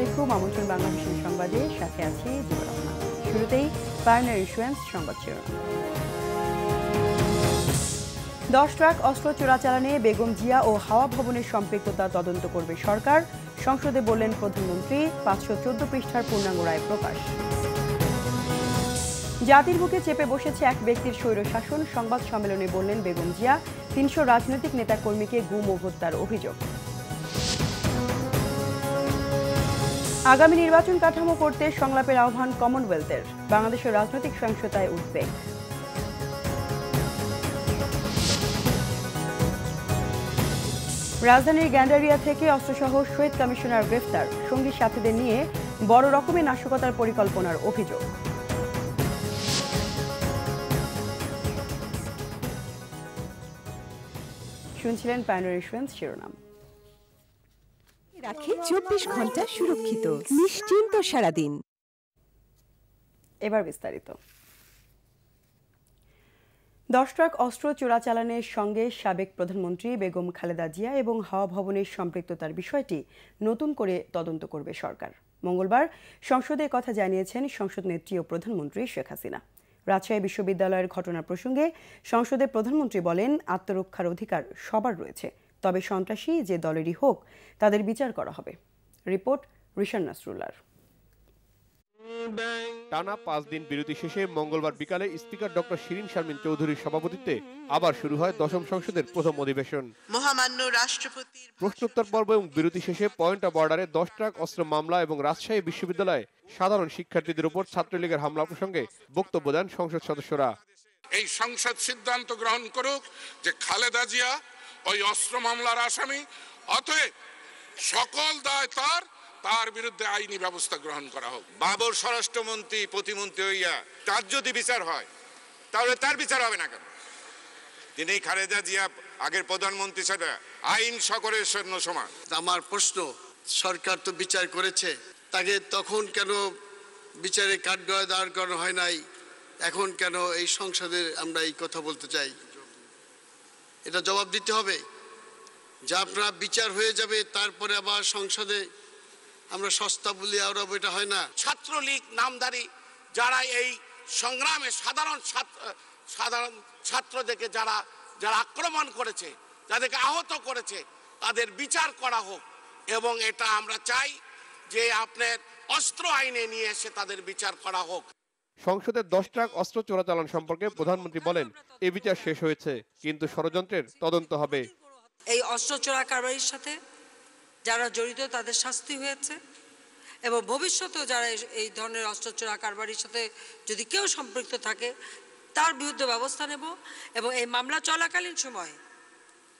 আলাইকুম আমন্ত্রণ বাংলা বাংলাদেশের সংবাদে সাথে আছি জিবর রহমান। শুরুতেই পায়নার ইস্যুয়েন্স সংবাদ শিরোনাম। দশ ট্রাক অস্ত্র চোরাচালানে বেগম জিয়া ও হাওয়া ভবনের সম্পৃক্ততা তদন্ত করবে সরকার। সংসদে বললেন প্রধানমন্ত্রী, পাঁচশো চোদ্দ পৃষ্ঠার পূর্ণাঙ্গ রায় প্রকাশ। জাতির বুকে চেপে বসেছে এক ব্যক্তির স্বৈরশাসন সংবাদ সম্মেলনে বললেন বেগম জিয়া, তিনশো রাজনৈতিক নেতাকর্মীকে গুম ও হত্যার অভিযোগ। আগামী নির্বাচন কাঠামো করতে সংলাপের আহ্বান কমনওয়েলথের। বাংলাদেশের রাজনৈতিক সহিংসতায় উদ্বেগ রাজধানীর গ্যান্ডারিয়া থেকে অস্ত্রসহ শহীদ কমিশনার গ্রেফতার, সঙ্গী সাথীদের নিয়ে বড় রকমের নাশকতার পরিকল্পনার অভিযোগ। শুনছিলেন প্যানোর ইস্যুয়েন্স শিরোনাম। রাখে চব্বিশ ঘণ্টা সুরক্ষিত, নিশ্চিন্ত সারাদিন। এবার বিস্তারিত। দশ ট্রাক অস্ত্র চোরাচালানের সঙ্গে সাবেক প্রধানমন্ত্রী বেগম খালেদা জিয়া এবং হাওয়া ভবনের সম্পৃক্ততার বিষয়টি নতুন করে তদন্ত করবে সরকার। মঙ্গলবার সংসদে কথা জানিয়েছেন সংসদ নেত্রী ও প্রধানমন্ত্রী শেখ হাসিনা। রাজশাহী বিশ্ববিদ্যালয়ের ঘটনা প্রসঙ্গে সংসদে প্রধানমন্ত্রী বলেন, আত্মরক্ষার অধিকার সবার রয়েছে। তবে সন্ত্রাসী যে দলেরই হোক তাদের বিচার করা হবে। রিপোর্ট রিশান নাসরুল্লার টানা পাঁচ দিন বিরতি শেষে মঙ্গলবার বিকালে স্পিকার ডক্টর শিরিন শারমিন চৌধুরীর সভাপতিত্বে আবার শুরু হয় দশম সংসদের প্রথম অধিবেশন। মহামান্য রাষ্ট্রপতির প্রশ্নোত্তর পর্ব এবং বিরতি শেষে পয়েন্ট অফ অর্ডারে দশ ট্রাক অস্ত্র মামলা এবং রাজশাহী বিশ্ববিদ্যালয়ে সাধারণ শিক্ষার্থীদের উপর ছাত্রলীগের হামলা প্রসঙ্গে বক্তব্য দেন সংসদ সদস্যরা। এই সংসদ সিদ্ধান্ত গ্রহণ করুক যে খালেদা জিয়া ওই অস্ত্র মামলার আসামি অতএব সকল দায় তার তার বিরুদ্ধে আইনি ব্যবস্থা গ্রহণ করা হোক। বাবর স্বরাষ্ট্রমন্ত্রী প্রতিমন্ত্রী হইয়া তার যদি বিচার হয় তাহলে তার বিচার হবে না কেন? তিনি খালেদা জিয়া আগের প্রধানমন্ত্রী সেটা আইন সকলের সৈন্য সমান। আমার প্রশ্ন সরকার তো বিচার করেছে তাকে তখন কেন বিচারে কাঠগড়ায় দাঁড় করানো হয় নাই? এখন কেন এই সংসদে আমরা এই কথা বলতে চাই? এটা জবাব দিতে হবে। যে আপনার বিচার হয়ে যাবে, তারপরে আবার সংসদে আমরা সস্তা বলি আর এটা হয় না। ছাত্রলীগ নামধারী যারা এই সংগ্রামে সাধারণ ছাত্র, সাধারণ ছাত্রদেরকে যারা যারা আক্রমণ করেছে, যাদেরকে আহত করেছে, তাদের বিচার করা হোক। এবং এটা আমরা চাই যে আপনার অস্ত্র আইনে নিয়ে এসে তাদের বিচার করা হোক। সংসদের দশ ট্রাক অস্ত্র চোরাচালান সম্পর্কে প্রধানমন্ত্রী বলেন, এ বিচার শেষ হয়েছে, কিন্তু ষড়যন্ত্রের তদন্ত হবে। এই অস্ত্র চোরা কারবারির সাথে যারা জড়িত তাদের শাস্তি হয়েছে এবং ভবিষ্যতেও যারা এই- ধরনের অস্ত্র চোরা কারবারির সাথে যদি কেউ সম্পৃক্ত থাকে, তার বিরুদ্ধে ব্যবস্থা নেব এবং এই মামলা চলাকালীন সময়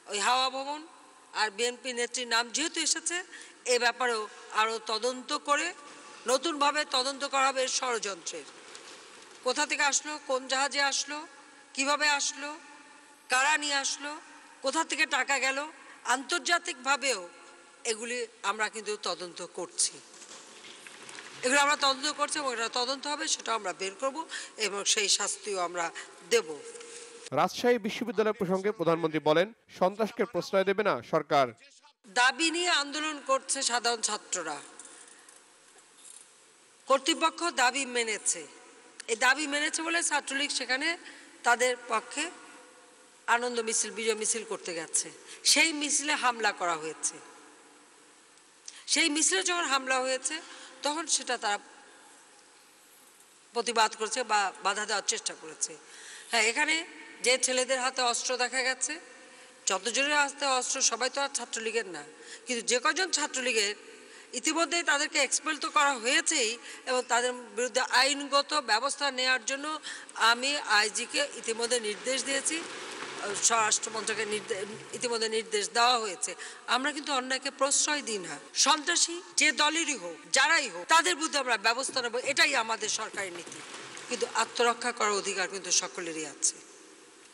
ওই হাওয়া ভবন আর বিএনপি নেত্রীর নাম যেহেতু এসেছে, এ ব্যাপারেও আরও তদন্ত করে নতুনভাবে তদন্ত করা হবে ষড়যন্ত্রের। কোথা থেকে আসলো? কোন জাহাজে আসলো? কীভাবে আসলো? কারা নিয়ে আসলো? কোথা থেকে টাকা গেল? আন্তর্জাতিকভাবেও এগুলি আমরা কিন্তু তদন্ত করছি। এগুলো আমরা তদন্ত করছি এবং এটা তদন্ত হবে সেটা আমরা বের করব এবং সেই শাস্তিও আমরা দেব। রাজশাহী বিশ্ববিদ্যালয় প্রসঙ্গে প্রধানমন্ত্রী বলেন সন্ত্রাসকে প্রশ্রয় দেবে না সরকার। দাবি নিয়ে আন্দোলন করছে সাধারণ ছাত্ররা। কর্তৃপক্ষ দাবি মেনেছে। এই দাবি মেনেছে বলে ছাত্রলীগ সেখানে তাদের পক্ষে আনন্দ মিছিল, বিজয় মিছিল করতে গেছে। সেই মিছিলে হামলা করা হয়েছে। সেই মিছিলে যখন হামলা হয়েছে, তখন সেটা তারা প্রতিবাদ করেছে বা বাধা দেওয়ার চেষ্টা করেছে। হ্যাঁ এখানে যে ছেলেদের হাতে অস্ত্র দেখা গেছে, যতজনের হাতে অস্ত্র, সবাই তো আর ছাত্রলীগের না। কিন্তু যে কজন ছাত্রলীগের ইতিমধ্যেই তাদেরকে এক্সপেল তো করা হয়েছেই এবং তাদের বিরুদ্ধে আইনগত ব্যবস্থা নেওয়ার জন্য আমি আইজিকে ইতিমধ্যে নির্দেশ দিয়েছি। স্বরাষ্ট্রমন্ত্রকে নির্দে- ইতিমধ্যে নির্দেশ দেওয়া হয়েছে। আমরা কিন্তু অন্যায়কে প্রশ্রয় দিই না। সন্ত্রাসী যে দলেরই হোক, যারাই হোক, তাদের বিরুদ্ধে আমরা ব্যবস্থা নেব, এটাই আমাদের সরকারের নীতি। কিন্তু আত্মরক্ষা করার অধিকার কিন্তু সকলেরই আছে।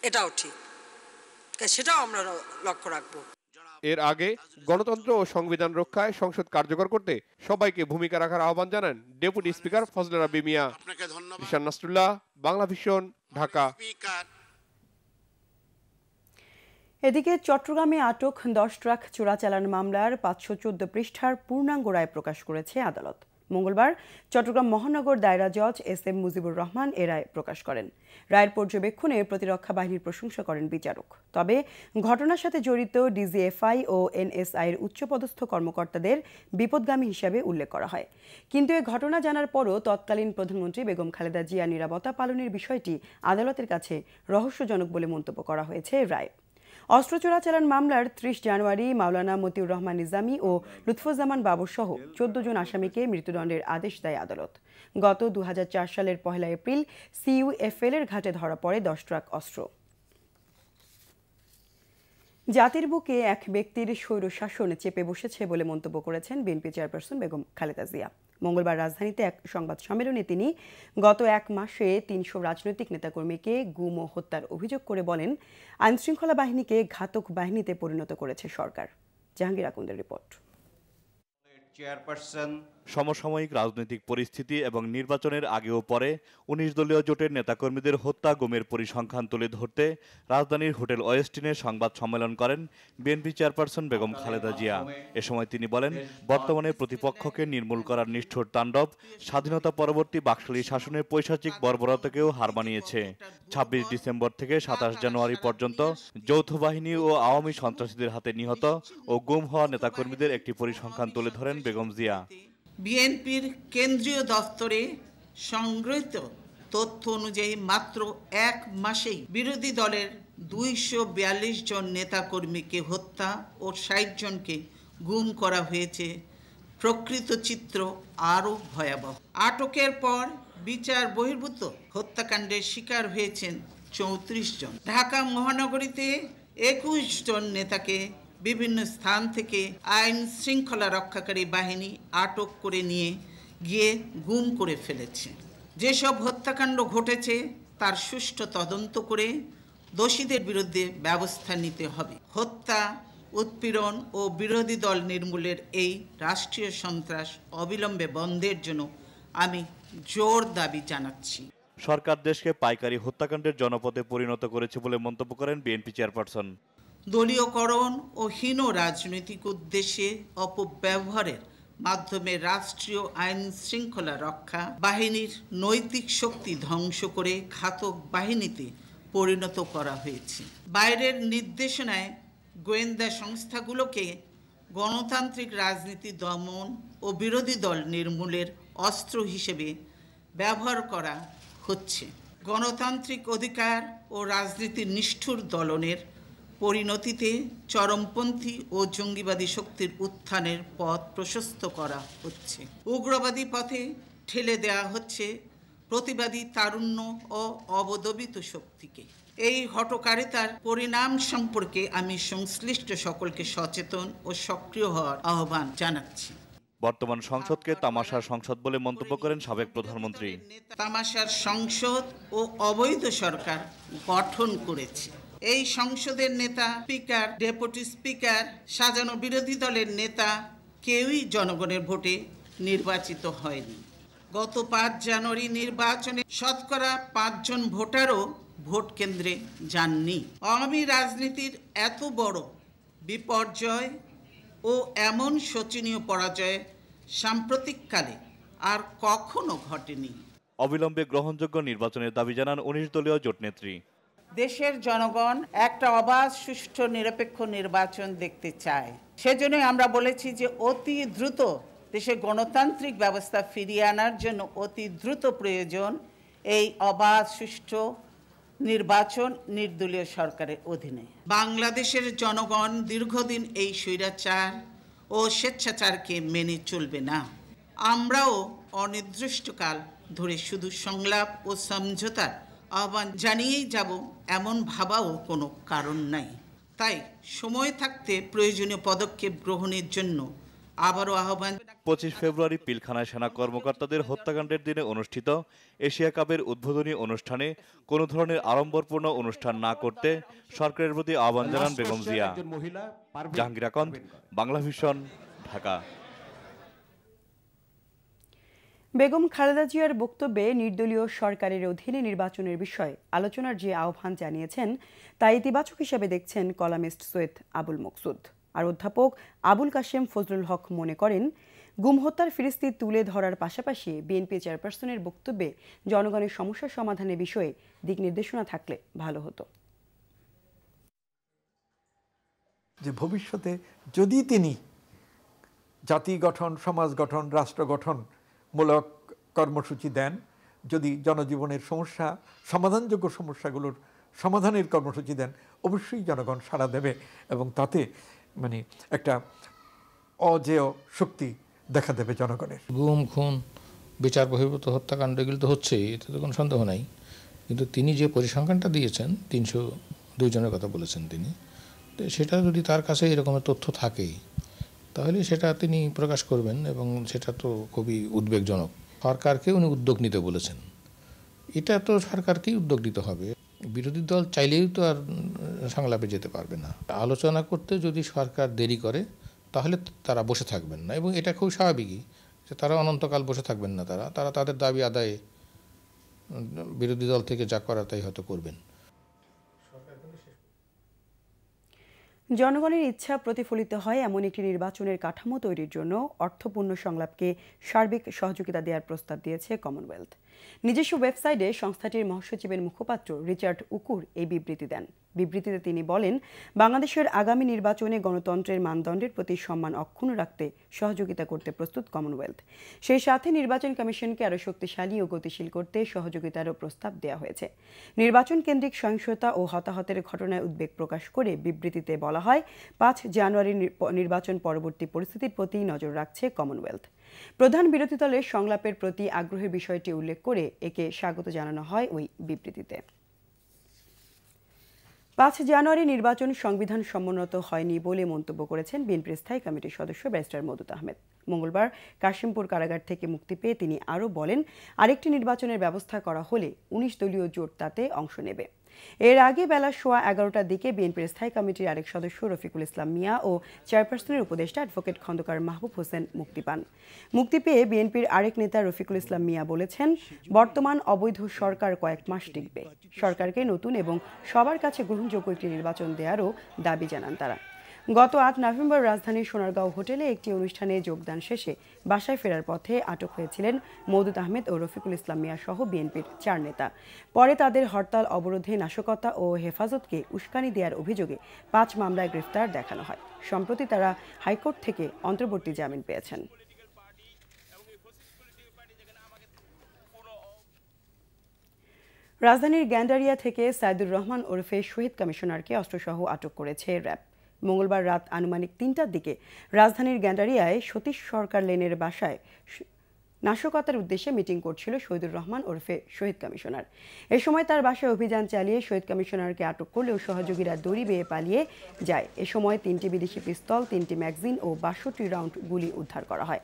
এটাও ঠিক। সেটাও আমরা লক্ষ্য রাখব। এর আগে গণতন্ত্র ও সংবিধান রক্ষায় সংসদ কার্যকর করতে সবাইকে ভূমিকা রাখার আহ্বান জানান deputy speaker Fazle Rabbi Mia. Ishan Nasrullah Bangla vision Dhaka. এদিকে চট্টগ্রামে আটক দশ ট্রাক চোরাচালান মামলার পাঁচশো চোদ্দ পৃষ্ঠার পূর্ণাঙ্গ রায় প্রকাশ করেছে আদালত। মঙ্গলবার চট্টগ্রাম মহানগর দায়রা জজ এস এম মুজিবুর রহমান এ রায় প্রকাশ করেন। রায়ের পর্যবেক্ষণে প্রতিরক্ষা বাহিনীর প্রশংসা করেন বিচারক। তবে ঘটনার সাথে জড়িত ডিজিএফআই ও এনএসআই এর উচ্চপদস্থ কর্মকর্তাদের বিপদগামী হিসাবে উল্লেখ করা হয়। কিন্তু এ ঘটনা জানার পরও তৎকালীন প্রধানমন্ত্রী বেগম খালেদা জিয়া নিরাপত্তা পালনের বিষয়টি আদালতের কাছে রহস্যজনক বলে মন্তব্য করা হয়েছে রায়। অস্ত্র চোরাচালান মামলার ত্রিশ জানুয়ারি মাওলানা মতিউর রহমান নিজামী ও লুৎফুজ্জামান বাবুর সহ চোদ্দ জন আসামিকে মৃত্যুদণ্ডের আদেশ দেয় আদালত। গত দু হাজার চার সালের পহেলা এপ্রিল সিইউএফএল এর ঘাটে ধরা পড়ে দশ ট্রাক অস্ত্র। জাতির বুকে এক ব্যক্তির স্বৈরশাসন চেপে বসেছে বলে মন্তব্য করেছেন বিএনপি চেয়ারপারসন বেগম খালেদা জিয়া। মঙ্গলবার রাজধানীতে এক সংবাদ সম্মেলনে তিনি গত এক মাসে তিনশো রাজনৈতিক নেতাকর্মীকে গুম ও হত্যার অভিযোগ করে বলেন, আইনশৃঙ্খলা বাহিনীকে ঘাতক বাহিনীতে পরিণত করেছে সরকার। জাহাঙ্গীর আকুন্দের রিপোর্ট। চেয়ারপারসন সমসাময়িক রাজনৈতিক পরিস্থিতি এবং নির্বাচনের আগে ও পরে উনিশ দলীয় জোটের নেতাকর্মীদের হত্যা, গুমের পরিসংখ্যান তুলে ধরতে রাজধানীর হোটেল ওয়েস্টিনে সংবাদ সম্মেলন করেন বিএনপি চেয়ারপারসন বেগম খালেদা জিয়া। এ সময় তিনি বলেন, বর্তমানে প্রতিপক্ষকে নির্মূল করার নিষ্ঠুর তাণ্ডব স্বাধীনতা পরবর্তী বাকশালী শাসনের পৈশাচিক বর্বরতাকেও হার মানিয়েছে। ছাব্বিশ ডিসেম্বর থেকে সাতাশ জানুয়ারি পর্যন্ত যৌথ বাহিনী ও আওয়ামী সন্ত্রাসীদের হাতে নিহত ও গুম হওয়া নেতাকর্মীদের একটি পরিসংখ্যান তুলে ধরেন বেগম জিয়া। বিএনপির কেন্দ্রীয় দফতরে সংগৃহীত তথ্য অনুযায়ী মাত্র এক মাসেই বিরোধী দলের দুইশো বিয়াল্লিশ জন নেতাকর্মীকে হত্যা ও ষাট জনকে গুম করা হয়েছে। প্রকৃত চিত্র আরও ভয়াবহ। আটকের পর বিচার বহির্ভূত হত্যাকাণ্ডের শিকার হয়েছেন চৌত্রিশ জন। ঢাকা মহানগরীতে একুশ জন নেতাকে বিভিন্ন স্থান থেকে আইন শৃঙ্খলা রক্ষাকারী বাহিনী আটক করে নিয়ে গিয়ে গুম করে ফেলেছে। যেসব হত্যাকাণ্ড ঘটেছে, তার সুষ্ঠু তদন্ত করে দোষীদের বিরুদ্ধে ব্যবস্থা নিতে হবে। হত্যা, উৎপীড়ন ও বিরোধী দল নির্মূলের এই রাষ্ট্রীয় সন্ত্রাস অবিলম্বে বন্ধের জন্য আমি জোর দাবি জানাচ্ছি। সরকার দেশকে পাইকারি হত্যাকাণ্ডের জনপদে পরিণত করেছে বলে মন্তব্য করেন বিএনপি চেয়ারপারসন। দলীয়করণ ও হীন রাজনৈতিক উদ্দেশ্যে অপব্যবহারের মাধ্যমে রাষ্ট্রীয় আইন শৃঙ্খলা রক্ষা বাহিনীর নৈতিক শক্তি ধ্বংস করে ঘাতক বাহিনীতে পরিণত করা হয়েছে। বাইরের নির্দেশনায় গোয়েন্দা সংস্থাগুলোকে গণতান্ত্রিক রাজনীতি দমন ও বিরোধী দল নির্মূলের অস্ত্র হিসেবে ব্যবহার করা হচ্ছে। গণতান্ত্রিক অধিকার ও রাজনীতির নিষ্ঠুর দলনের পরিণতিতে চরমপন্থী ও জঙ্গিবাদী শক্তির উত্থানের পথ প্রশস্ত করা হচ্ছে। উগ্রবাদী পথে ঠেলে দেয়া হচ্ছে প্রতিবাদী তারুণ্য ও অবদবিত শক্তিকে। এই হটকারিতার পরিণাম সম্পর্কে আমি সংশ্লিষ্ট সকলকে সচেতন ও সক্রিয় হওয়ার আহ্বান জানাচ্ছি। বর্তমান সংসদকে তামাশার সংসদ বলে মন্তব্য করেন সাবেক প্রধানমন্ত্রী। তামাশার সংসদ ও অবৈধ সরকার গঠন করেছে। এই সংসদের নেতা, স্পিকার, ডেপুটি স্পিকার, সাজানো বিরোধী দলের নেতা কেউই জনগণের ভোটে নির্বাচিত হয়নি। গত পাঁচ জানুয়ারি নির্বাচনে শতকরা পাঁচজন ভোটারও ভোট কেন্দ্রে যাননি। আওয়ামী রাজনীতির এত বড় বিপর্যয় ও এমন শোচনীয় পরাজয় সাম্প্রতিককালে আর কখনো ঘটেনি। অবিলম্বে গ্রহণযোগ্য নির্বাচনের দাবি জানান উনিশ দলীয় জোট নেত্রী দেশের জনগণ একটা অবাধ, সুষ্ঠু, নিরপেক্ষ নির্বাচন দেখতে চায়। সেজন্যই আমরা বলেছি যে অতি দ্রুত দেশে গণতান্ত্রিক ব্যবস্থা ফিরিয়ে আনার জন্য অতি দ্রুত প্রয়োজন এই অবাধ, সুষ্ঠু নির্বাচন নির্দলীয় সরকারের অধীনে। বাংলাদেশের জনগণ দীর্ঘদিন এই স্বৈরাচার ও স্বেচ্ছাচারকে মেনে চলবে না। আমরাও অনির্দিষ্টকাল ধরে শুধু সংলাপ ও সমঝোতার আহ্বান জানিয়েই যাব এমন ভাবাও কোনো কারণ নাই। তাই সময় থাকতে প্রয়োজনীয় পদক্ষেপ গ্রহণের জন্য আবারও আহ্বান পঁচিশ ফেব্রুয়ারি পিলখানায় সেনা কর্মকর্তাদের হত্যাকাণ্ডের দিনে অনুষ্ঠিত এশিয়া কাপের উদ্বোধনী অনুষ্ঠানে কোনো ধরনের আড়ম্বরপূর্ণ অনুষ্ঠান না করতে সরকারের প্রতি আহ্বান জানান বেগম জিয়া। জাহাঙ্গীর আকন্দ বাংলা ভিশন ঢাকা। বেগম খালেদা জিয়ার বক্তব্যে নির্দলীয় সরকারের অধীনে নির্বাচনের বিষয়ে আলোচনার যে আহ্বান জানিয়েছেন, তা ইতিবাচক হিসেবে দেখছেন কলামিস্ট সৈয়দ আবুল মকসুদ। আর অধ্যাপক আবুল কাশেম ফজলুল হক মনে করেন, গুম হত্যার ফিরিস্তি তুলে ধরার পাশাপাশি বিএনপি চেয়ারপারসনের বক্তব্যে জনগণের সমস্যা সমাধানের বিষয়ে দিক নির্দেশনা থাকলে ভালো হতো। যে ভবিষ্যতে যদি তিনি জাতি গঠন, সমাজ গঠন, রাষ্ট্র গঠনমূলক কর্মসূচি দেন। যদি জনজীবনের সমস্যা, সমাধানযোগ্য সমস্যাগুলোর সমাধানের কর্মসূচি দেন, অবশ্যই জনগণ সাড়া দেবে এবং তাতে মানে একটা অজেয় শক্তি দেখা দেবে জনগণের। গুম, খুন, বিচার বহির্ভূত হত্যাকাণ্ড এগুলো তো হচ্ছেই, এতে তো কোনো সন্দেহ নাই। কিন্তু তিনি যে পরিসংখ্যানটা দিয়েছেন, তিনশো দুইজনের কথা বলেছেন তিনি সেটা যদি তার কাছে এরকমের তথ্য থাকে তাহলে সেটা তিনি প্রকাশ করবেন এবং সেটা তো খুবই উদ্বেগজনক। সরকারকে উনি উদ্যোগ নিতে বলেছেন। এটা তো সরকারকেই উদ্যোগ নিতে হবে। বিরোধী দল চাইলেই তো আর সংলাপে যেতে পারবে না। আলোচনা করতে যদি সরকার দেরি করে, তাহলে তারা বসে থাকবেন না এবং এটা খুব স্বাভাবিকই যে তারা অনন্তকাল বসে থাকবেন না তারা। তারা তাদের দাবি আদায়ে বিরোধী দল থেকে যা করার তাই হয়তো করবেন। জনগণের ইচ্ছা প্রতিফলিত হয় এমন একটি নির্বাচনের কাঠামো তৈরির জন্য অর্থপূর্ণ সংলাপকে সার্বিক সহযোগিতা দেওয়ার প্রস্তাব দিয়েছে কমনওয়েলথ নিজস্ব ওয়েবসাইটে সংস্থাটির মহাসচিবের মুখপাত্র রিচার্ড উকুর এই বিবৃতি দেন। বিবৃতিতে তিনি বলেন, বাংলাদেশের আগামী নির্বাচনে গণতন্ত্রের মানদণ্ডের প্রতি সম্মান অক্ষুণ্ণ রাখতে সহযোগিতা করতে প্রস্তুত কমনওয়েলথ। সেই সাথে নির্বাচন কমিশনকে আরও শক্তিশালী ও গতিশীল করতে সহযোগিতারও প্রস্তাব দেওয়া হয়েছে। নির্বাচন কেন্দ্রিক সহিংসতা ও হতাহতের ঘটনায় উদ্বেগ প্রকাশ করে বিবৃতিতে বলা হয়, পাঁচ জানুয়ারি নির্বাচন পরবর্তী পরিস্থিতির প্রতি নজর রাখছে কমনওয়েলথ। প্রধান বিরোধী দলের সংলাপের প্রতি আগ্রহের বিষয়টি উল্লেখ করে একে স্বাগত জানানো হয় ওই বিবৃতিতে। পাঁচ জানুয়ারি নির্বাচন সংবিধান সম্মত হয়নি বলে মন্তব্য করেছেন বিএনপির স্থায়ী কমিটির সদস্য ব্যারিস্টার মদুত আহমেদ। মঙ্গলবার কাশিমপুর কারাগার থেকে মুক্তি পেয়ে তিনি আরও বলেন, আরেকটি নির্বাচনের ব্যবস্থা করা হলে উনিশ দলীয় জোট তাতে অংশ নেবে। এর আগে বেলা সোয়া এগারোটার দিকে বিএনপির স্থায়ী কমিটির আরেক সদস্য রফিকুল ইসলাম মিয়া ও চেয়ারপারসনের উপদেষ্টা অ্যাডভোকেট খন্দকার মাহবুব হোসেন মুক্তি পান। মুক্তি পেয়ে বিএনপির আরেক নেতা রফিকুল ইসলাম মিয়া বলেছেন, বর্তমান অবৈধ সরকার কয়েক মাস টিকবে। সরকারকে নতুন এবং সবার কাছে গ্রহণযোগ্য একটি নির্বাচন দেওয়ারও দাবি জানান তারা। গত আট নভেম্বর রাজধানীর সোনারগাঁও হোটেলে একটি অনুষ্ঠানে যোগদান শেষে বাসায় ফেরার পথে আটক হয়েছিলেন মৌদুদ আহমেদ ও রফিকুল ইসলাম মিয়া সহ বিএনপির চার নেতা। পরে তাদের হরতাল, অবরোধে নাশকতা ও হেফাজতকে উস্কানি দেওয়ার অভিযোগে পাঁচ মামলায় গ্রেফতার দেখানো হয়। সম্প্রতি তারা হাইকোর্ট থেকে অন্তর্বর্তী জামিন পেয়েছেন। রাজধানীর গ্যান্ডারিয়া থেকে সাইদুর রহমান ওরফে শহীদ কমিশনারকে অস্ত্রসহ আটক করেছে র্যাব। মঙ্গলবার রাত আনুমানিক তিনটার দিকে রাজধানীর গ্যান্ডারিয়ায় সতীশ সরকার লেনের বাসায় নাশকতার উদ্দেশ্যে মিটিং করছিল শহীদুর রহমান ওরফে শহীদ কমিশনার। এ সময় তার বাসায় অভিযান চালিয়ে শহীদ কমিশনারকে আটক করলেও সহযোগীরা দড়ি বেয়ে পালিয়ে যায়। এ সময় তিনটি বিদেশি পিস্তল, তিনটি ম্যাগজিন ও বাষট্টি রাউন্ড গুলি উদ্ধার করা হয়।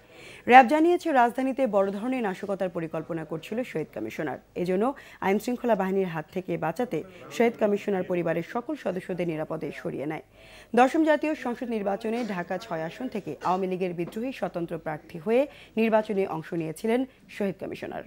র্যাব জানিয়েছে, রাজধানীতে বড় ধরনের নাশকতার পরিকল্পনা করছিল শহীদ কমিশনার। এজন্য আইন শৃঙ্খলা বাহিনীর হাত থেকে বাঁচাতে শহীদ কমিশনার পরিবারের সকল সদস্যদের নিরাপদে সরিয়ে নেয়। দশম জাতীয় সংসদ নির্বাচনে ঢাকা ছয় আসন থেকে আওয়ামী লীগের বিদ্রোহী স্বতন্ত্র প্রার্থী হয়ে নির্বাচনে অংশ নিয়েছিলেন শহীদ কমিশনার।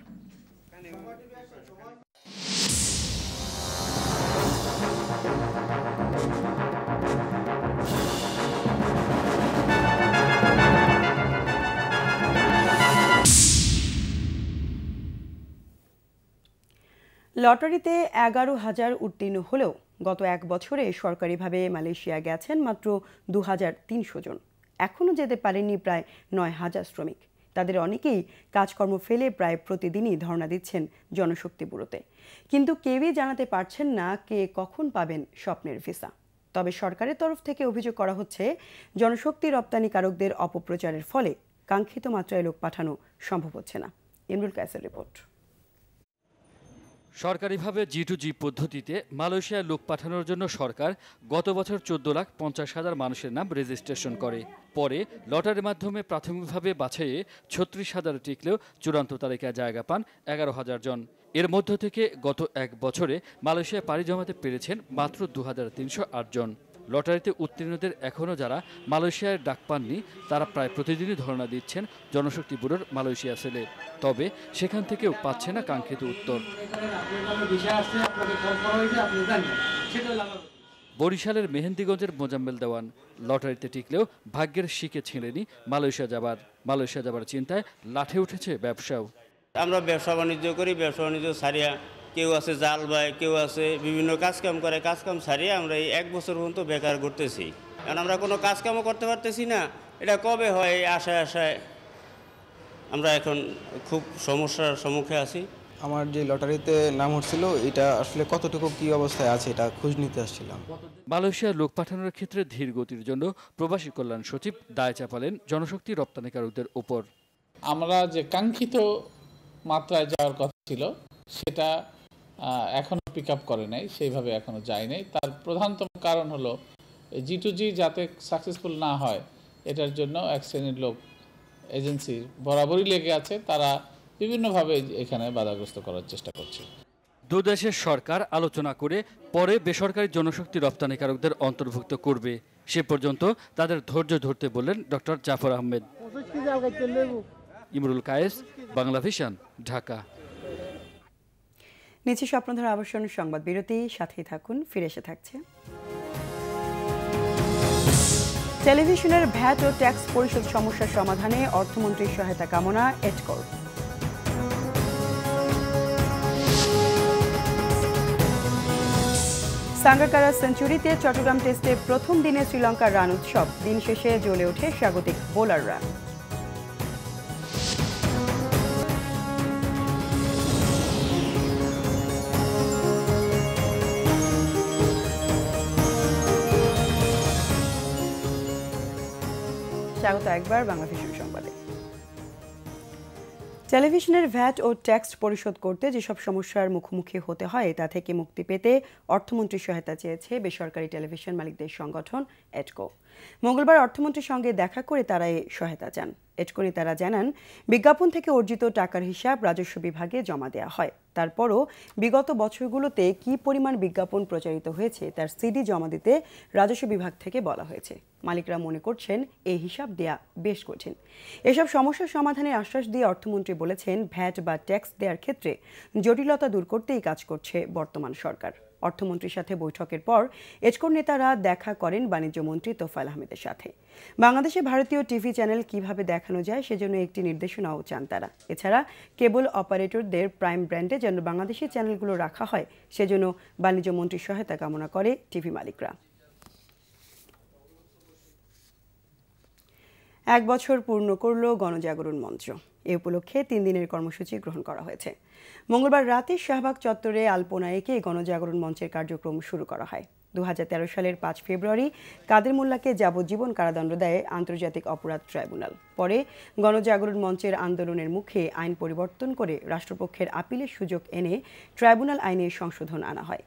লটারিতে এগারো হাজার উত্তীর্ণ হলেও গত এক বছরে সরকারিভাবে মালয়েশিয়া গেছেন মাত্র দু হাজার তিনশো জন। এখনও যেতে পারেননি প্রায় নয় হাজার শ্রমিক। তাদের অনেকেই কাজকর্ম ফেলে প্রায় প্রতিদিনই ধর্ণা দিচ্ছেন জনশক্তি ব্যুরোতে। কিন্তু কেউই জানাতে পারছেন না কে কখন পাবেন স্বপ্নের ভিসা। তবে সরকারের তরফ থেকে অভিযোগ করা হচ্ছে, জনশক্তি রপ্তানিকারকদের অপপ্রচারের ফলে কাঙ্ক্ষিত মাত্রায় লোক পাঠানো সম্ভব হচ্ছে না। ইমরুল কায়সের রিপোর্ট। সরকারিভাবে জি টু জি পদ্ধতিতে মালয়েশিয়ায় লোক পাঠানোর জন্য সরকার গত বছর চোদ্দ লাখ পঞ্চাশ হাজার মানুষের নাম রেজিস্ট্রেশন করে। পরে লটারির মাধ্যমে প্রাথমিকভাবে বাছাইয়ে ছত্রিশ হাজার টিকলেও চূড়ান্ত তালিকায় জায়গা পান এগারো হাজার জন। এর মধ্য থেকে গত এক বছরে মালয়েশিয়ায় পাড়ি জমাতে পেরেছেন মাত্র দু হাজার তিনশো আট জন। লটারিতে উত্তীর্ণদের এখনও যারা মালয়েশিয়ায় ডাক পাননি, তারা প্রায় প্রতিদিনই ধর্ণা দিচ্ছেন জনশক্তি ব্যুরোর মালয়েশিয়া সেলে। তবে সেখান থেকেও পাচ্ছে না কাঙ্ক্ষিত উত্তর। বরিশালের মেহেন্দিগঞ্জের মোজাম্মেল দেওয়ান লটারিতে টিকলেও ভাগ্যের শিকে ছিঁড়েনি মালয়েশিয়া যাবার। মালয়েশিয়া যাবার চিন্তায় লাঠে উঠেছে ব্যবসাও। আমরা ব্যবসা বাণিজ্য করি, ব্যবসা বাণিজ্য সারিয়া কেউ আছে জাল বায় কেউ আছে বিভিন্ন কাজকাম করে কাজকাম ছাড়িয়ে আমরা এই এক বছর পর্যন্ত বেকার করতেছি কারণ আমরা কোনো কাজকামও করতে পারতেছি না। এটা কবে হয় এই আশায় আশায়? আমরা এখন খুব সমস্যার সম্মুখে আছি। আমার যে লটারিতে নাম উঠছিল এটা আসলে কতটুকু কি অবস্থায় আছে এটা খোঁজ নিতে আসছিলাম। মালয়েশিয়ার লোক পাঠানোর ক্ষেত্রে ধীর গতির জন্য প্রবাসী কল্যাণ সচিব দায় চাপালেন জনশক্তি রপ্তানিকারকদের উপর। আমরা যে কাঙ্ক্ষিত মাত্রায় যাওয়ার কথা ছিল সেটা এখনও পিক আপ করে নাই সেইভাবে এখনও যায় নাই। তার প্রধানতম কারণ হলো জি টু জি যাতে সাকসেসফুল না হয় এটার জন্য এক শ্রেণির লোক এজেন্সির বরাবরই লেগে আছে তারা বিভিন্নভাবে এখানে বাধাগ্রস্ত করার চেষ্টা করছে। দু দেশের সরকার আলোচনা করে পরে বেসরকারি জনশক্তি রপ্তানিকারকদের অন্তর্ভুক্ত করবে। সে পর্যন্ত তাদের ধৈর্য ধরতে বললেন ডক্টর জাফর আহমেদ। ইমরুল কায়েস বাংলা ভিশন ঢাকা। নিচে স্বপ্নধারা আবাসন সংবাদ বিরতি, সাথেই থাকুন, ফিরে এসে থাকছে। টেলিভিশনের ভ্যাট ও ট্যাক্স পরিশোধ সমস্যার সমাধানে অর্থমন্ত্রীর সহায়তা কামনা এটকর সাঙ্গাকারা সেঞ্চুরিতে চট্টগ্রাম টেস্টে প্রথম দিনে শ্রীলঙ্কার রান উৎসব। দিন শেষে জ্বলে ওঠে স্বাগতিক বোলাররা। একবার বাংলা ভিশন সংবাদে। টেলিভিশনের ভ্যাট ও ট্যাক্স পরিশোধ করতে যেসব সমস্যার মুখোমুখি হতে হয়, তা থেকে মুক্তি পেতে অর্থমন্ত্রী সহায়তা চেয়েছে বেসরকারি টেলিভিশন মালিকদের সংগঠন এটকো মঙ্গলবার অর্থমন্ত্রীর সঙ্গে দেখা করে তারা এই সহায়তা চান। এটকো নেতারা জানান, বিজ্ঞাপন থেকে অর্জিত টাকার হিসাব রাজস্ব বিভাগে জমা দেওয়া হয়। তারপরও বিগত বছরগুলোতে কি পরিমাণ বিজ্ঞাপন প্রচারিত হয়েছে তার সিডি জমা দিতে রাজস্ব বিভাগ থেকে বলা হয়েছে। মালিকরা মনে করছেন এই হিসাব দেয়া বেশ কঠিন। এসব সমস্যার সমাধানের আশ্বাস দিয়ে অর্থমন্ত্রী বলেছেন, ভ্যাট বা ট্যাক্স দেওয়ার ক্ষেত্রে জটিলতা দূর করতেই কাজ করছে বর্তমান সরকার। অর্থমন্ত্রীর সাথে বৈঠকের পর এজকোর নেতারা দেখা করেন বাণিজ্য মন্ত্রী তোফায়েল আহমেদের সাথে। বাংলাদেশে ভারতীয় টিভি চ্যানেল কীভাবে দেখানো যায় সেজন্য একটি নির্দেশনাও চান তারা। এছাড়া কেবল অপারেটরদের প্রাইম ব্র্যান্ডে যেন বাংলাদেশি চ্যানেলগুলো রাখা হয় সেজন্য বাণিজ্য মন্ত্রীর সহায়তা কামনা করে টিভি মালিকরা। এক বছর পূর্ণ করল গণজাগরণ মঞ্চ। এ উপলক্ষে তিন দিনের কর্মসূচি গ্রহণ করা হয়েছে। মঙ্গলবার রাতে শাহবাগ চত্বরে আলপনা এঁকে গণজাগরণ মঞ্চের কার্যক্রম শুরু করা হয়। দু হাজার তেরো সালের পাঁচ ফেব্রুয়ারি কাদের মোল্লাকে যাবজ্জীবন কারাদণ্ড দেয় আন্তর্জাতিক অপরাধ ট্রাইব্যুনাল। পরে গণজাগরণ মঞ্চের আন্দোলনের মুখে আইন পরিবর্তন করে রাষ্ট্রপক্ষের আপিলের সুযোগ এনে ট্রাইব্যুনাল আইনে সংশোধন আনা হয়।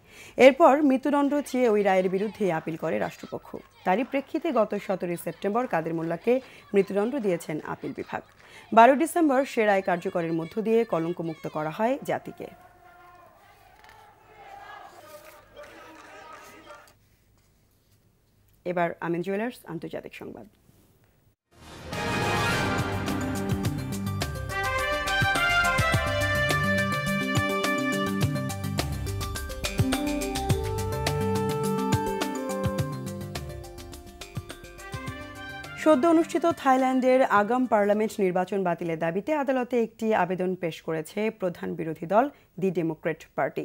এরপর মৃত্যুদণ্ড চেয়ে ওই রায়ের বিরুদ্ধে আপিল করে রাষ্ট্রপক্ষ। তারই প্রেক্ষিতে গত সতেরোই সেপ্টেম্বর কাদের মোল্লাকে মৃত্যুদণ্ড দিয়েছেন আপিল বিভাগ। বারো ডিসেম্বর সেরায় কার্যকরের মধ্য দিয়ে কলঙ্কমুক্ত করা হয় জাতিকে। এবার আমিন জুয়েলার্স, আন্তর্জাতিক সংবাদ। সদ্য অনুষ্ঠিত থাইল্যান্ডের আগাম পার্লামেন্ট নির্বাচন বাতিলের দাবিতে আদালতে একটি আবেদন পেশ করেছে প্রধান বিরোধী দল দি ডেমোক্রেট পার্টি।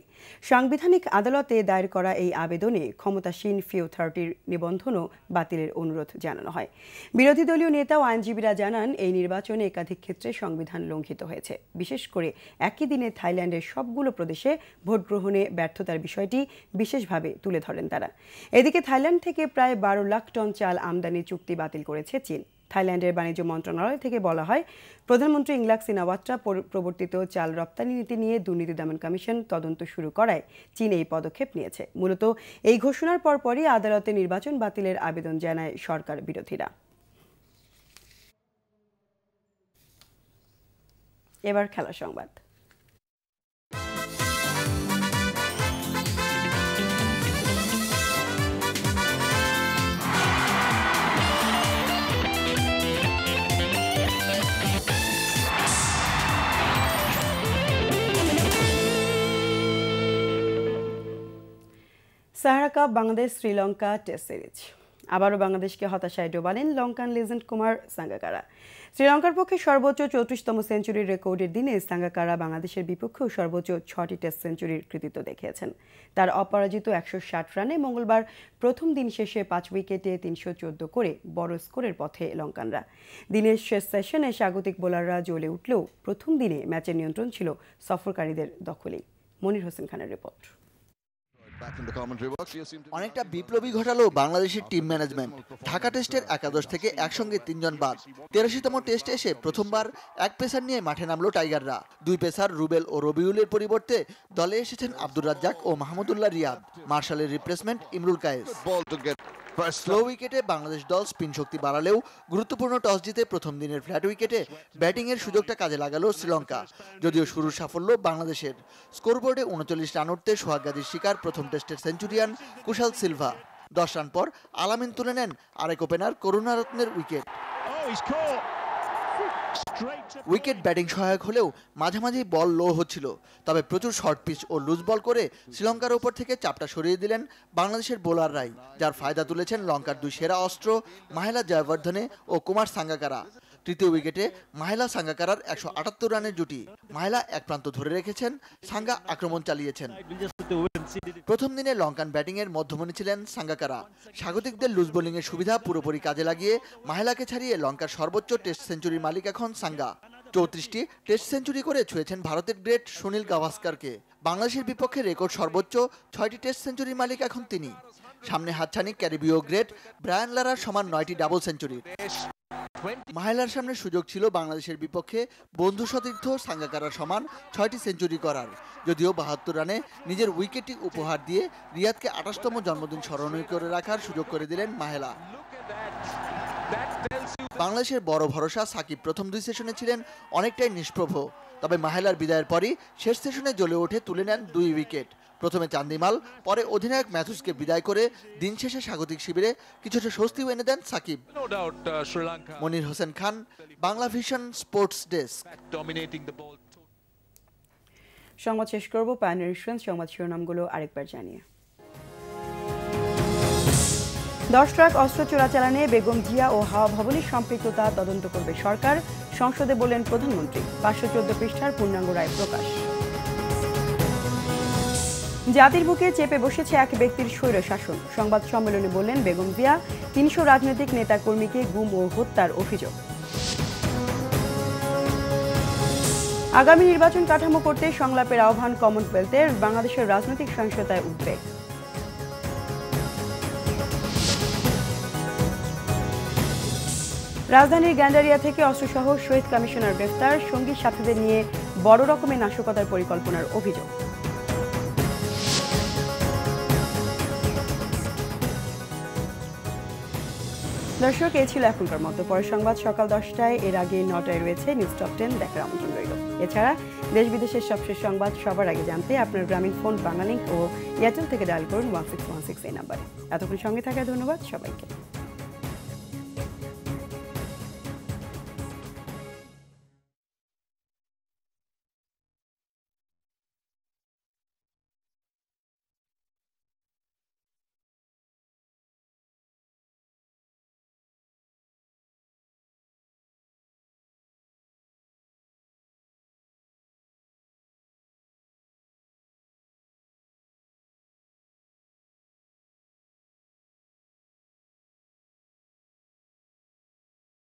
সাংবিধানিক আদালতে দায়ের করা এই আবেদনে ক্ষমতাসীন ফিও থার্টির নিবন্ধনও বাতিলের অনুরোধ জানানো হয়। বিরোধী দলীয় নেতা ও আইনজীবীরা জানান, এই নির্বাচনে একাধিক ক্ষেত্রে সংবিধান লঙ্ঘিত হয়েছে। বিশেষ করে একই দিনে থাইল্যান্ডের সবগুলো প্রদেশে ভোট গ্রহণে ব্যর্থতার বিষয়টি বিশেষভাবে তুলে ধরেন তারা। এদিকে থাইল্যান্ড থেকে প্রায় বারো লাখ টন চাল আমদানি চুক্তি বাতিল করেছে চীন। থাইল্যান্ডের বাণিজ্য মন্ত্রণালয় থেকে বলা হয়, প্রধানমন্ত্রী ইংলাক সিনাওয়াত্রা প্রবর্তিত চাল রপ্তানি নীতি নিয়ে দুর্নীতি দমন কমিশন তদন্ত শুরু করায় চীন এই পদক্ষেপ নিয়েছে। মূলত এই ঘোষণার পরপরই আদালতে নির্বাচন বাতিলের আবেদন জানায় সরকার বিরোধীরা। এবার খেলা সংবাদ। Sahara cup Bangladesh, Sri Lanka test series. আবারও বাংলাদেশকে হতাশায় ডোবালেন লঙ্কান লেজেন্ড কুমার সাঙ্গাকারা। শ্রীলঙ্কার পক্ষে সর্বোচ্চ চৌত্রিশতম সেঞ্চুরির রেকর্ডের দিনে সাঙ্গাকারা বাংলাদেশের বিপক্ষেও সর্বোচ্চ ছটি টেস্ট সেঞ্চুরির কৃতিত্ব দেখিয়েছেন। তার অপরাজিত একশো ষাট রানে মঙ্গলবার প্রথম দিন শেষে পাঁচ উইকেটে তিনশো চোদ্দ করে বড় স্কোরের পথে লঙ্কানরা। দিনের শেষ সেশনে স্বাগতিক বোলাররা জ্বলে উঠলেও প্রথম দিনে ম্যাচের নিয়ন্ত্রণ ছিল সফরকারীদের দখলেই। মনির হোসেন খানের রিপোর্ট। অনেকটা বিপ্লবী ঘটালো বাংলাদেশের টিম ম্যানেজমেন্ট ঢাকা টেস্টের একাদশ থেকে একসঙ্গে তিনজন বাদ। তেরাশিতম টেস্টে এসে প্রথমবার এক পেসার নিয়ে মাঠে নামলো টাইগাররা দুই পেসার রুবেল ও রবিউলের পরিবর্তে দলে এসেছেন আব্দুর রাজ্জাক ও মাহমুদুল্লাহ রিয়াদ। মার্শালের রিপ্লেসমেন্ট ইমরুল কায়েস। স্লো উইকেটে বাংলাদেশ দল স্পিন শক্তি বাড়ালেও গুরুত্বপূর্ণ টস জিতে প্রথম দিনের ফ্ল্যাট উইকেটে ব্যাটিংয়ের সুযোগটা কাজে লাগালো শ্রীলঙ্কা। যদিও শুরুর সাফল্য বাংলাদেশের। স্কোরবোর্ডে উনচল্লিশ রান উঠতে সোহাগাদির শিকার প্রথম টেস্টের সেঞ্চুরিয়ান কুশাল সিলভা। দশ রান পর আলামিন তুলে নেন আরেক ওপেনার করুণারত্নের উইকেট। উইকেট ব্যাটিং সহায়ক হলেও মাঝামাঝি বল লো হচ্ছিল তবে প্রচুর শর্ট পিচ ও লুজ বল করে শ্রীলঙ্কার উপর থেকে চাপটা সরিয়ে দিলেন বাংলাদেশের বোলাররাই যার ফায়দা তুলেছেন লঙ্কার দুই সেরা অস্ত্র মাহেলা জয়বর্ধনে ও কুমার সাঙ্গাকারা। তৃতীয় উইকেটে মাহেলা সাঙ্গাকারার একশো আটাত্তর রানের জুটি। মাহেলা এক প্রান্ত ধরে রেখেছেন, সাঙ্গা আক্রমণ চালিয়েছেন। প্রথম দিনে লঙ্কান ব্যাটিংয়ের মধ্যমণি ছিলেন সাঙ্গাকারা। স্বাগতিকদের লুজ বোলিংয়ের সুবিধা পুরোপুরি কাজে লাগিয়ে মাহেলাকে ছাড়িয়ে লঙ্কার সর্বোচ্চ টেস্ট সেঞ্চুরির মালিক এখন সাঙ্গা। চৌত্রিশটি টেস্ট সেঞ্চুরি করে ছুঁয়েছেন ভারতের গ্রেট সুনীল গাভাস্কারকে। বাংলাদেশের বিপক্ষে রেকর্ড সর্বোচ্চ ছয়টি টেস্ট সেঞ্চুরির মালিক এখন তিনি। সামনে হাতছানি ক্যারিবীয় গ্রেট ব্রায়ান লারার সমান নয়টি ডাবল সেঞ্চুরি মাহেলার সামনে সুযোগ ছিল বাংলাদেশের বিপক্ষে বন্ধু সতীর্থ সাঙ্গাকারার সমান ছয়টি সেঞ্চুরি করার। যদিও বাহাত্তর রানে নিজের উইকেটটি উপহার দিয়ে রিয়াদকে আঠাশতম জন্মদিন স্মরণীয় করে রাখার সুযোগ করে দিলেন মাহেলা। বাংলাদেশের বড় ভরসা সাকিব প্রথম দুই সেশনে ছিলেন অনেকটাই নিষ্প্রভ। তবে মাহেলার বিদায়ের পরই শেষ সেশনে জ্বলে ওঠে তুলে নেন দুই উইকেট। প্রথমে চান্দিমাল পরে অধিনায়ক ম্যাথুসকে বিদায় করে দিন শেষে স্বাগতিক শিবিরে কিছুটা স্বস্তিও এনে দেন Shakib. Monir Hossain Khan Bangla vision sports desk. সংবাদ শেষ করব পায়নের ইন্স্যুরেন্স সংবাদ শিরোনামগুলো আরেকবার জানিয়ে। দশ ট্রাক অস্ত্র চোরাচালানে বেগম জিয়া ও হাওয়া ভবনের সম্পৃক্ততা তদন্ত করবে সরকার, সংসদে বললেন প্রধানমন্ত্রী। পাঁচশো চোদ্দ পৃষ্ঠার পূর্ণাঙ্গ রায় প্রকাশ। জাতির বুকে চেপে বসেছে এক ব্যক্তির স্বৈর শাসন। সংবাদ সম্মেলনে বললেন বেগম জিয়া, তিনশো রাজনৈতিক নেতাকর্মীকে গুম ও হত্যার অভিযোগ। আগামী নির্বাচন কাঠামো করতে সংলাপের আহ্বান কমনওয়েলথের, বাংলাদেশের রাজনৈতিক সহিংসতায় উদ্বেগ। রাজধানীর গ্যান্ডারিয়া থেকে অস্ত্রসহ শহীদ কমিশনার গ্রেফতার, সঙ্গী সাথীদের নিয়ে বড় রকমের নাশকতার পরিকল্পনার অভিযোগ। দর্শক এই ছিল এখনকার মতো। পরের সংবাদ সকাল দশটায়, এর আগে নটায় রয়েছে নিউজ টপ টেন দেখার আমন্ত্রণ রইল। এছাড়া দেশ বিদেশের সবশেষ সংবাদ সবার আগে জানতে আপনার গ্রামীণ ফোন, বাংলালিংক ও এয়ারটেল থেকে ডায়াল করুন ওয়ান সিক্স ওয়ান সিক্স এই নাম্বারে। এতক্ষণ সঙ্গে থাকায় ধন্যবাদ সবাইকে।